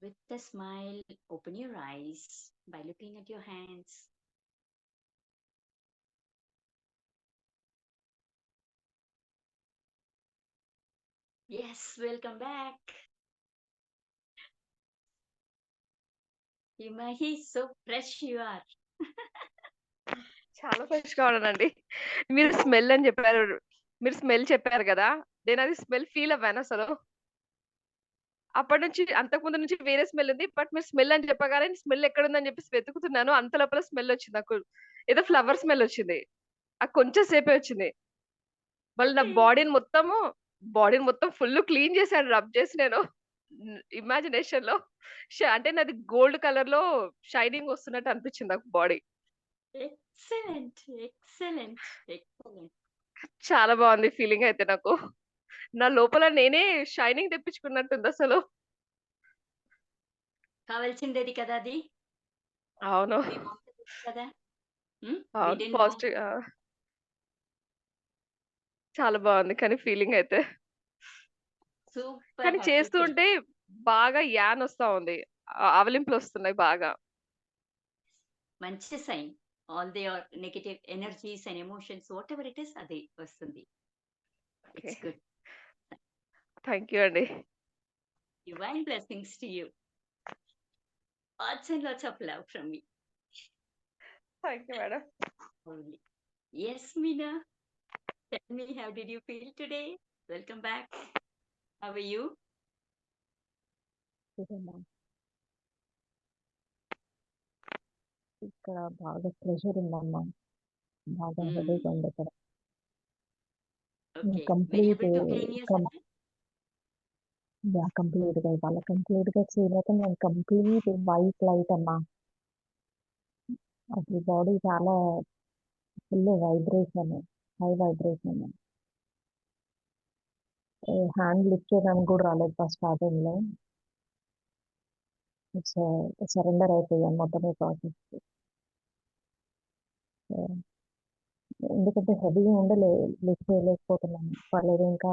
With a smile, open your eyes by looking at your hands. Yes, welcome back. Himahi, so fresh you are. చాలా ఫ్రెష్‌గా ఉన్నానండి. మీరు smell అని చెప్పారు. మీరు స్మెల్ చెప్పారు గదా! నేనది స్మెల్ ఫీల్ అవ్వానసలు. అప్పటినుంచి అంతకుముందు నుంచి వేరే స్మెల్ ఉంది. బట్ మీరు స్మెల్ అని చెప్పగానే స్మెల్ ఎక్కడుందని చెప్పేసి వెతుకుతున్నాను. అంత లోపల స్మెల్ వచ్చింది నాకు. ఏదో ఫ్లవర్ స్మెల్ వచ్చింది. అది కొంచెం సేపే వచ్చింది. మళ్ళీ నా. బాడీని మొత్తము బాడీని మొత్తం ఫుల్ క్లీన్ చేశాను రబ్ చేసి నేను. హ్మ్. ఇమాజినేషన్‌లో ష అంటే నాది గోల్డ్ కలర్‌లో షైనింగ్ వస్తున్నట్టు అనిపించింది నాకు బాడీ. Excellent, excellent, excellent. చాలా బావుంది ఫీలింగ్ అయితే నాకు. నా లోపల నేనే షైనింగ్ తెప్పించుకున్నట్టుందసలు. కావాల్సిందేది కదా అది. కదా. We అవును. పాజిటివ్! చాలా బావుంది. కానీ ఫీలింగ్ అయితే. కానీ చేస్తూ. ఉంటే బాగా యాన్ వస్తా ఉంది. ఆ ఆవలింపులొస్తున్నాయి బాగా. మంచి sign. All the negative energies and emotions whatever it is అది వస్తుంది. It's good. థాంక్ యూ అండి. Divine blessings to you. Lots and lots of love from me. Thank you madam. Only. Yes, Meena. Tell me, how did you feel today? Welcome back. How are you? ఇదేనా? ఇక్కడ బాగా pressure ఉందమ్మా. బాగా Hmm. Headache ఉంది ఇక్కడ. Okay. Were you complete Yeah! కంప్లీట్‌గా ఇవాళ కంప్లీట్‌గా క్లీన్ నేను కంప్లీట్ వైట్ లైట్ అమ్మా. అసలు బాడీ చాలా ఫుల్ వైబ్రేషన్. High vibration. ఏ హ్యాండ్ లిఫ్ట్ చేయడానికి కూడా రాలేదు ఫస్ట్ స్టార్టింగ్‌లో. ఇట్స్ సరెండర్ అయిపోయాను మొత్తం ఈ ప్రాసెస్‌కి. ఎందుకంటే హెవీగా ఉండి లే లిఫ్ట్ చేయలేకపోతున్నాను. పర్లేదు ఇంకా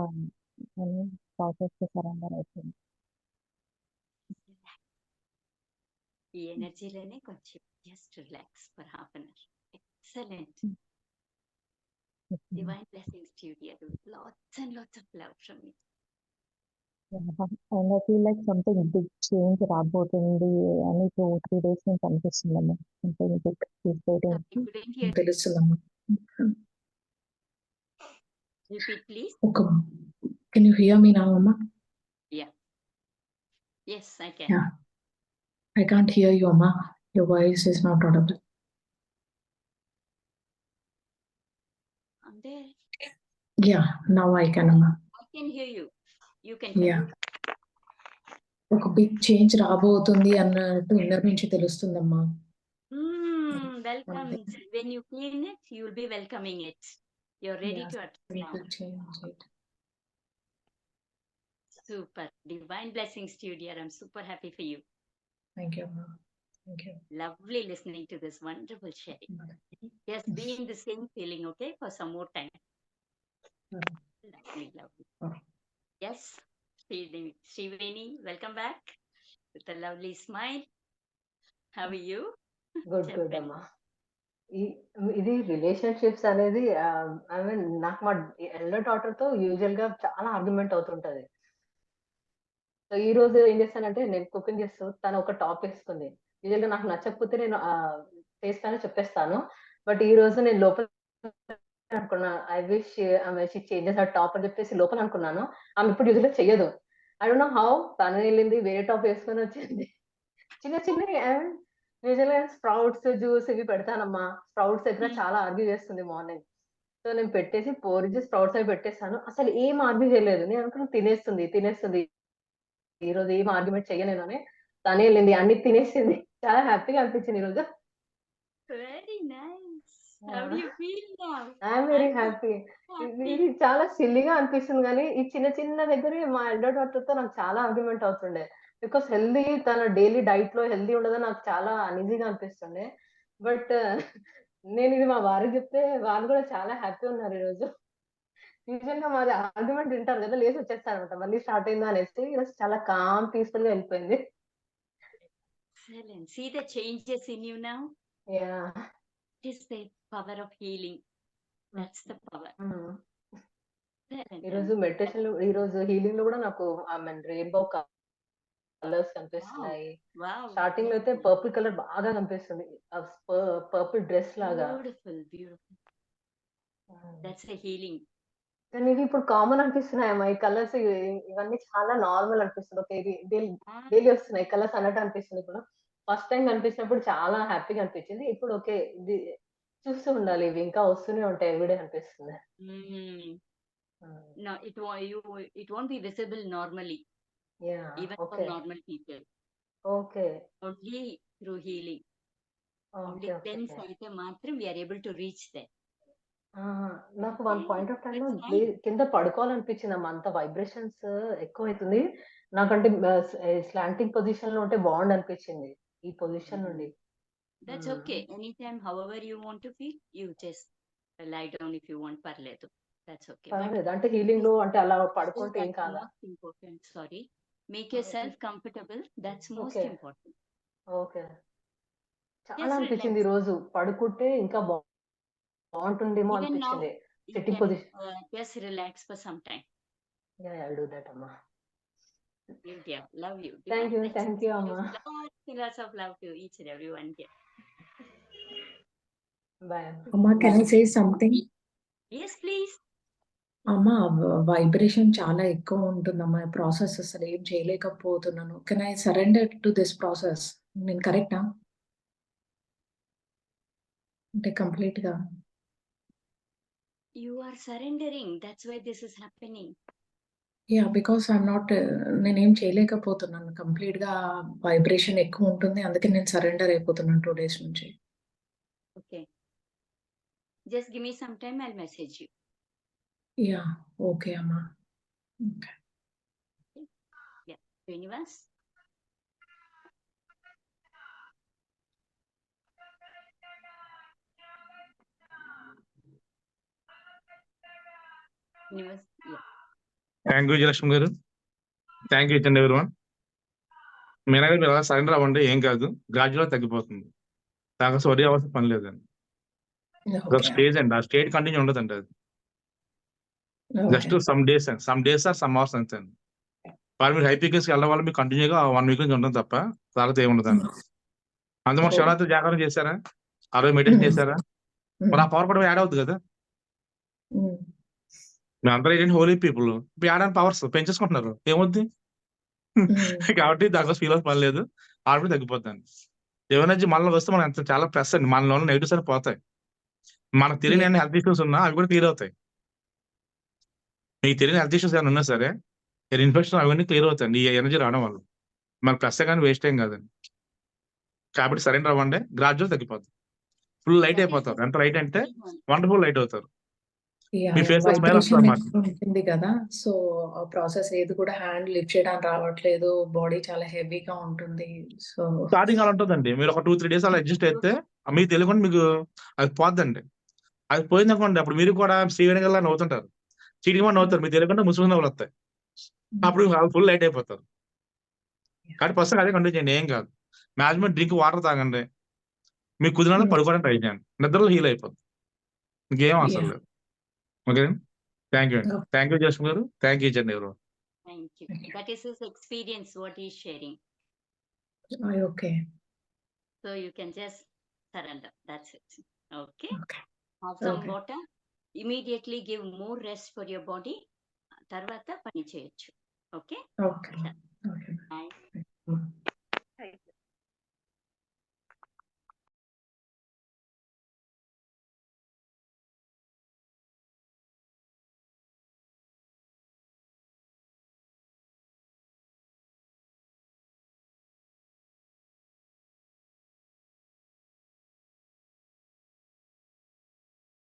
అని ప్రాసెస్‌కి సరెండర్ అయిపోయాను. ఈ ఎనర్జీలోనే కొంచెం just relax for half an hour. Excellent. blessings to you, dear. Lots and lots of love from me. Yeah! And I feel like something big change రాబోతుంది అని 2, 3 డేస్ నుంచి అనిపిస్తుందమ్మా. Something big. తెలుస్తుందమ్మా. ఒక Can you hear me now అమ్మా? Yeah. Yes, I can. Yeah. I can't hear you అమ్మా. Your voice is not audible. I'm there. Yeah, now I can అమ్మా. I can hear you. You can hear Yeah. me. ఒక big change రాబోతుంది అన్నట్టు inner నుంచి తెలుస్తుందమ్మా. Hmm, welcome. Okay. When you clean it, you'll be welcoming it. You're ready Yeah, to accept now. Big change it. I'm super happy for you. Thank you అమ్మా. Thank you. Lovely listening to this wonderful sharing. Just be in the same feeling, okay, for some more time. Mm. Lovely, lovely. Mm. Yes, Sri- Sriveni, welcome back with a lovely smile. How are you? Good good చెప్పండి. అమ్మా ఇది relationships అనేది I mean నాకు మా elder డాటర్తో యూజువల్గా చాలా argument అవుతుంటది so ఈ రోజు ఏం చేస్తానంటే నేను కుకింగ్ చేస్తూ తను ఒక టాప్ వేసుకుంది యూజువల్గా నాకు నచ్చకపోతే నేను చేస్తాను చెప్పేస్తాను. బట్ ఈ రోజు నేను లోపల అనుకున్నా ఐ విష్ ఆమె చేంజెస్ ఆ టాప్ అని చెప్పేసి లోపల అనుకున్నాను. ఆమె ఇప్పుడు యూజువల్గా చెయ్యదు. ఐ డోంట్ నో హౌ తను వెళ్ళింది వేరే టాప్ వేసుకొని వచ్చింది. చిన్న చిన్న యూజువల్గా స్ప్రౌట్స్ జ్యూస్ ఇవి పెడతానమ్మా. స్ప్రౌట్స్ దగ్గర Hmm. చాలా ఆర్గ్యూ చేస్తుంది మార్నింగ్. సో నేను పెట్టేసి పోరిజి స్ప్రౌట్స్ అవి పెట్టేస్తాను. అసలు ఏం ఆర్గ్యూ చేయలేదు. నేను అనుకున్నా తినేస్తుంది తినేస్తుంది. ఈ రోజు ఏం ఆర్గ్యుమెంట్ చేయలేను అని. తనే వెళ్ళింది అన్ని తినేసింది. చాలా హ్యాపీగా అనిపించింది ఈ రోజు? I'm very happy. ఇది చాలా సిల్లీగా అనిపిస్తుంది కానీ ఈ చిన్న చిన్న దగ్గరే మా ఎల్డర్ డాక్టర్తో నాకు చాలా ఆర్గ్యుమెంట్ అవుతుండే. బికాస్ హెల్దీ తన డైలీ డైట్లో హెల్దీ ఉండదని నాకు చాలా అనిజీగా అనిపిస్తుండే. బట్ నేను ఇది మా వారికి చెప్తే వాళ్ళు కూడా చాలా హ్యాపీ ఉన్నారు ఈ యూజువల్గా మాది ఆర్గ్యుమెంట్ వింటారు కదా లేసి వచ్చేస్తారు అనమాట మళ్ళీ స్టార్ట్ అయిందా అనేసి ఈరోజు చాలా కామ్ పీస్ఫుల్గా వెళ్ళిపోయింది Excellent. See the changes in you now? Yeah It is the power of healing. That's the power. Excellent. ఈ రోజు మెడిటేషన్లో ఈ రోజు హీలింగ్లో కూడా నాకు రెయిన్బో కలర్స్ కనిపిస్తున్నాయి. స్టార్టింగ్లో అయితే పర్పుల్ కలర్ బాగా కనిపిస్తుంది పర్పుల్ డ్రెస్ లాగా beautiful. That's a healing. కానీ ఇవి ఇప్పుడు కామన్ అనిపిస్తున్నాయమ్మా ఈ కలర్స్ ఇవన్నీ చాలా నార్మల్ అనిపిస్తుంది డైలీ వస్తున్నాయి కలర్స్ అన్నట్టు అనిపిస్తుంది ఇప్పుడు ఫస్ట్ టైం కనిపించినప్పుడు చాలా హ్యాపీగా అనిపించింది ఇప్పుడు ఓకే ఇది చూస్తూ ఉండాలి ఇవి ఇంకా వస్తూనే ఉంటాయి ఎవ్రీడే అనిపిస్తుంది. No, it. You. It won't be visible normally, yeah even for okay normal people. Okay Only through healing. Only okay cleanse అయితే మాత్రం we are able to reach there. నాకు వన్ పాయింట్ ఆఫ్ టైమ్ కింద పడుకోవాలనిపించింది అమ్మా అంత vibrations uh, ఎక్కువ అవుతుంది నాకంటే uh, స్లాంటింగ్ పొజిషన్లో ఉంటే బాండ్ అనిపించింది. ఈ పొజిషన్ నుండి. That's okay any time however you want to feel you just lie down if you want పర్లేదు దట్స్ ఓకే పర్లేదు అంటే హీలింగ్లో అంటే అలా పడుకుంటే ఏం కాదు? Important sorry make yourself comfortable that's most important okay చాలా అనిపించింది ఈ రోజు. పడుకుంటే ఇంకా బాగుంది బాగుంటుందేమో Even now, అనిపించింది you Sitting can position. uh, just relax for some time. Yeah I do that అమ్మా You dear, love you. Thank you, Divine thank you, blessings. Amma. Lots and lots of love to each and everyone here. Bye అమ్మా can I say something Yes, please. అమ్మా vibration చాలా ఎక్కువ ఉంటుందమ్మా process అసలు ఏం చేయలేకపోతున్నాను can I surrender to this process నేను కరెక్టా అంటే కంప్లీట్గా you are surrendering that's why this is happening yeah because I'm not నేనేం చేయలేకపోతున్నాను. కంప్లీట్గా వైబ్రేషన్ ఎక్కువ ఉంటుంది. అందుకే నేను సరెండర్ అయిపోతున్నాను టూ డేస్ నుంచి. Okay just give me some time I'll message you yeah okay అమ్మా. Okay yeah universe thank you Vijayalakshmi గారు. థ్యాంక్ యూ ఇచ్చండి ఎవరు మీరు మీరు అలా సరెండర్ అవ్వండి ఏం కాదు గ్రాడ్యువల్ తగ్గిపోతుంది. దాకా వరి అవసరం పని లేదండి. ఒక స్టేజ్ అండి ఆ స్టేట్ కంటిన్యూ ఉండదండి అది. జస్ట్ సమ్ డేస్ అండి some days or some hours అంతే అండి. మరి మీరు హై పీకెస్కి వెళ్ళడం వల్ల మీకు కంటిన్యూగా వన్ వీక్ నుంచి ఉండదు తప్ప తర్వాత ఏముండదండి అందులో Oh. శివరాత్రి జాగరణ చేశారా? రోజు మెడిటేషన్. చేశారా? మరి ఆ పవర్ కూడా యాడ్ అవుతుంది కదా. అందరూ ఏంటంటే హోలీ పీపుల్ ఇప్పుడు అండ్ పవర్స్ పెంచేసుకుంటున్నారు. ఏమవుద్ది? Mm. కాబట్టి దాంట్లో ఫీల్ పని లేదు ఆల్రెడీ తగ్గిపోతుంది ఎనర్జీ మనలో వస్తే మనం ఎంత చాలా ప్లస్ అండి. మనలో ఉన్న నెగిటివ్స్ అని పోతాయి. మనకు తెలియని Yeah. హెల్త్ ఇష్యూస్ ఉన్నా అవి కూడా క్లియర్ అవుతాయి. మీకు తెలియని హెల్త్ ఇష్యూస్ ఏమైనా ఉన్నా సరే ఇన్ఫెక్షన్ అవన్నీ క్లియర్ అవుతాయండి. ఈ ఎనర్జీ రావడం వల్ల. మన ప్లస్ కానీ వేస్ట్ ఏం కాదండి. కాబట్టి సరెండర్ అవ్వండి. గ్రాడ్యువల్ తగ్గిపోతుంది ఫుల్ లైట్ అయిపోతారు. ఎంత లైట్ అంటే. వండర్ఫుల్ లైట్ అవుతారు. ఉంటుంది కదా సో ఆ ప్రాసెస్ ఏది కూడా హ్యాండ్ లిఫ్ట్ చేయడానికి రావట్లేదు బాడీ చాలా హెవీగా ఉంటుంది సో స్టార్టింగ్ అలా ఉంటుందండి. మీరు ఒక టూ త్రీ డేస్ అలా అడ్జస్ట్ అయితే మీకు తెలియకుండా మీకు అది పోద్దండి. అది పోయింది అనుకోండి అప్పుడు మీరు కూడా శ్రీవేణిగల్లా నవ్వుతుంటారు. చీటికి కూడా నవ్వుతారు. మీకు తెలియకుండా ముసుగు నవ్వులు వస్తాయి. అప్పుడు ఫుల్ లైట్ అయిపోతారు. కాబట్టి ఫస్ట్ అదే కంటిన్యూ చేయండి. ఏం కాదు. మాక్సిమం డ్రింక్ వాటర్ తాగండి. మీకు కుదిరినంత Hmm. పడుకోవడానికి ట్రై చేయండి. నిద్రలో హీల్ అయిపోతుంది ఇంకేం అవసరం. లేదు. ఓకే థ్యాంక్ యూ అండి Okay. థ్యాంక్ యూ జస్ట్ గారు థ్యాంక్ యూ చండి ఎవరు Thank you. Thank you. That is his experience, what he's sharing. Okay So you can just surrender. That's it. Okay. Okay Have some Okay. water. Immediately give more rest for your body. తర్వాత పని చేయొచ్చు okay okay okay Bye.